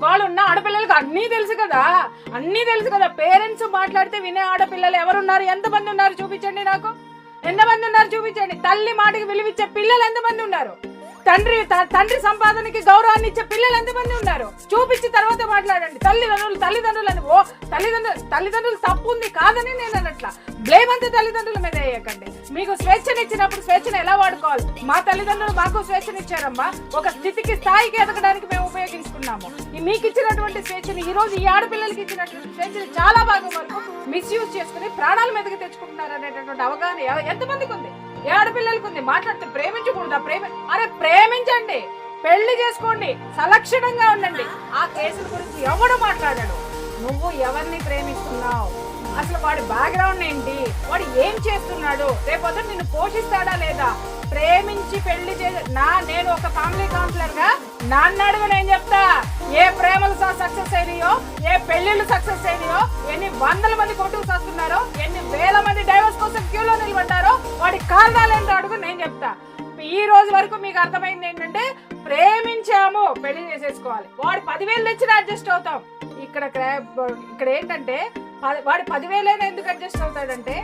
వాళ్ళు ఉన్న ఆడపిల్లలకు అన్నీ తెలుసు కదా. అన్నీ తెలుసు కదా. పేరెంట్స్ మాట్లాడితే వినే ఆడపిల్లలు ఎవరున్నారు? ఎంతమంది ఉన్నారు? చూపించండి నాకు. ఎంతమంది ఉన్నారు? చూపించండి. తల్లి మాటకి విలువిచ్చే పిల్లలు ఎంతమంది ఉన్నారు? తండ్రి త- తండ్రి సంపాదనకి గౌరవాన్ని ఇచ్చే పిల్లలు ఎంతమంది ఉన్నారు? చూపించి తర్వాత మాట్లాడండి. తల్లిదండ్రులు తల్లిదండ్రులు అని ఓ తల్లిదండ్రులు తల్లిదండ్రులు తప్పు ఉంది కాదని నేను అనట్లా. బ్లేమ్ అంతా తల్లిదండ్రుల మీద వేయకండి. మీకు స్వేచ్ఛను ఇచ్చినప్పుడు స్వేచ్ఛను ఎలా వాడుకోవాలి? మా తల్లిదండ్రులు మాకు స్వేచ్ఛను ఇచ్చారమ్మా ఒక స్థితికి స్థాయికి ఎదగడానికి మేము ఉపయోగించుకున్నాము మీకు ఇచ్చినటువంటి స్వేచ్ఛను ఈ రోజు ఈ ఆడపిల్లలకి ఇచ్చినటువంటి స్వేచ్ఛను చాలా భాగం వరకు మిస్యూజ్ చేసుకుని ప్రాణాల మీదకి తెచ్చుకుంటున్నారు అనేటటువంటి అవగాహన ఎంతమందికి ఉంది? ఏ ఉంది? మాట్లాడితే ప్రేమించకూడదా? ప్రేమ అరే ప్రేమించండి. పెళ్ళి చేసుకోండి. సలక్షణంగా ఉండండి. ఆ కేసుల గురించి ఎవడు మాట్లాడాడు? నువ్వు ఎవరిని ప్రేమిస్తున్నావు? అసలు వాడి బ్యాక్గ్రౌండ్ ఏంటి? వాడు ఏం చేస్తున్నాడు? రేపొద్దు నిన్ను పోషిస్తాడా లేదా? ప్రేమించి పెళ్ళి చే నా నేను ఒక ఫ్యామిలీ కౌన్సిలర్గా నన్ను అడుగు నేను చెప్తా? ఏ ప్రేమలు సక్సెస్ అయినాయో ఏ పెళ్ళిళ్ళు సక్సెస్ అయినాయో ఎన్ని వందల మంది కొట్టుకు వస్తున్నారో ఎన్ని వేల మంది డైవర్స్ కోసం క్యూలో నిలబడ్డారో వాడి కారణాలు ఏంటో అడుగు నేను చెప్తా. ఈ రోజు వరకు మీకు అర్థమైంది ఏంటంటే ప్రేమించాము పెళ్ళి చేసేసుకోవాలి. వాడు పదివేలు తెచ్చినా అడ్జస్ట్ అవుతాం. ఇక్కడ ఇక్కడ ఏంటంటే వాడు పదివేలైనా ఎందుకు అడ్జస్ట్ అవుతాడంటే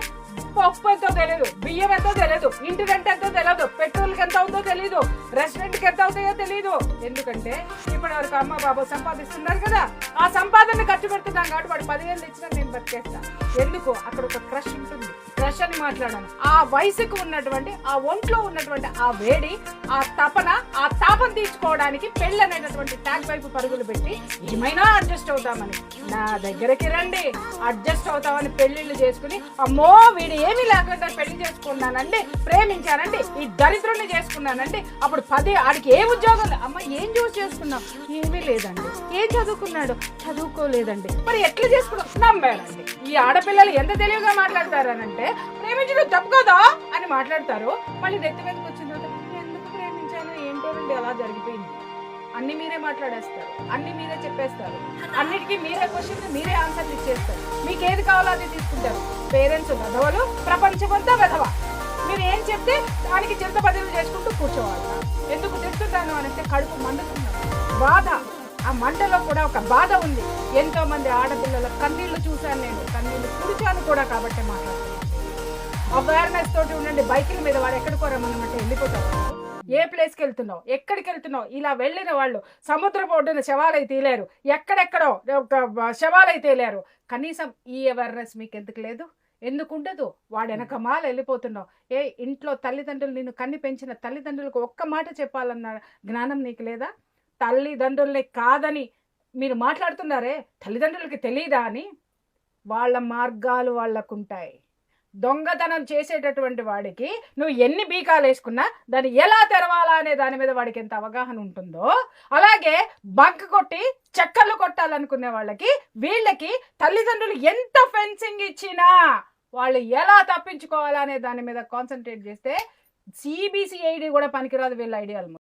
పప్పు ఎంతో తెలియదు బియ్యం ఎంతో తెలియదు ఇంటి రెంట్ ఎంతో తెలియదు పెట్రోల్కి ఎంత అవుతుందో తెలియదు రెస్టారెంట్కి ఎంత అవుతాయో తెలియదు ఎందుకంటే ఇప్పుడు వరకు అమ్మ బాబు సంపాదిస్తున్నారు కదా ఆ సంపాదన ఖర్చు పెడుతున్నాం కాబట్టి వాడు పదివేలు తెచ్చినా నేను బతికేస్తా. ఎందుకు? అక్కడ ఒక క్రష్ ఉంటుంది. క్రష్ అని మాట్లాడాను. ఆ వయసుకు ఉన్నటువంటి ఆ ఒంట్లో ఉన్నటువంటి ఆ వేడి ఆ తపన ఆ తాపం తీర్చుకోవడానికి పెళ్ళి అనేటటువంటి ట్యాగ్ వైపు పరుగులు పెట్టి ఏమైనా అడ్జస్ట్ అవుతామని. నా దగ్గరికి రండి అడ్జస్ట్ అవుతామని పెళ్ళిళ్ళు చేసుకుని అమ్మో వీడు ఏమీ లేకుండా పెళ్ళి చేసుకున్నానండి ప్రేమించానండి ఈ దరిద్రుని చేసుకున్నానండి అప్పుడు పది ఆడికి ఏ ఉద్యోగం అమ్మ ఏం చూసి చేసుకున్నాం ఏమీ లేదండి. ఏం చదువుకున్నాడు? చదువుకోలేదండి. మరి ఎట్లా చేసుకున్నాం నమ్మానండి. ఈ ఆడపిల్లలు ఎంత తెలివిగా మాట్లాడతారనంటే ప్రేమించడం తప్పు కదా అని మాట్లాడతారు. మళ్ళీ నెత్తి మీదకి వచ్చిన తర్వాత ఎందుకు ప్రేమించాను? ఏంటోనండి అలా జరిగిపోయింది. అన్ని మీరే మాట్లాడేస్తారు. అన్ని మీరే చెప్పేస్తారు. అన్నిటికీ మీరే క్వశ్చన్ మీరే ఆన్సర్లు ఇచ్చేస్తారు. మీకు ఏది కావాలో అది తీసుకుంటారు. పేరెంట్స్ వెధవలు ప్రపంచమంతా వెధవ. మీరు ఏం చెప్తే దానికి చింత బదులు చేసుకుంటూ కూర్చోవాలి. ఎందుకు తిడుతున్నాను అని అంటే కడుపు మండుతున్నాను బాధ. ఆ మంటలో కూడా ఒక బాధ ఉంది. ఎంతో మంది ఆడపిల్లల కన్నీళ్ళు చూశాను నేను. కన్నీళ్ళు కురిచాను కూడా కాబట్టి మాట్లాడుతున్నాను. అవేర్నెస్ తోటి ఉండండి. బైకుల మీద వాడు ఎక్కడికో రమ్మన్నట్టు వెళ్ళిపోతారు ఏ ప్లేస్కి వెళ్తున్నావు? ఎక్కడికి వెళ్తున్నావు? ఇలా వెళ్ళిన వాళ్ళు సముద్రపు ఒడ్డున శవాలై తీలేరు. ఎక్కడెక్కడో ఒక శవాలై తేలారు. కనీసం ఈ అవేర్నెస్ మీకు ఎందుకు లేదు? ఎందుకు ఉండదు? వాడు వెనక మాల వెళ్ళిపోతున్నావు. ఏ ఇంట్లో తల్లిదండ్రులు నిన్ను కన్ని పెంచిన తల్లిదండ్రులకు ఒక్క మాట చెప్పాలన్న జ్ఞానం నీకు లేదా? తల్లిదండ్రుల్ని కాదని మీరు మాట్లాడుతున్నారే? తల్లిదండ్రులకి తెలియదా అని? వాళ్ళ మార్గాలు వాళ్ళకుంటాయి. దొంగతనం చేసేటటువంటి వాడికి నువ్వు ఎన్ని బీకాలు వేసుకున్నా దాన్ని ఎలా తెరవాలా అనే దాని మీద వాడికి ఎంత అవగాహన ఉంటుందో అలాగే బంక్ కొట్టి చక్కర్లు కొట్టాలనుకునే వాళ్ళకి వీళ్ళకి తల్లిదండ్రులు ఎంత ఫెన్సింగ్ ఇచ్చినా వాళ్ళు ఎలా తప్పించుకోవాలా అనే దాని మీద కాన్సన్ట్రేట్ చేస్తే సిబిసిఐడి కూడా పనికిరాదు వీళ్ళ ఐడియాలు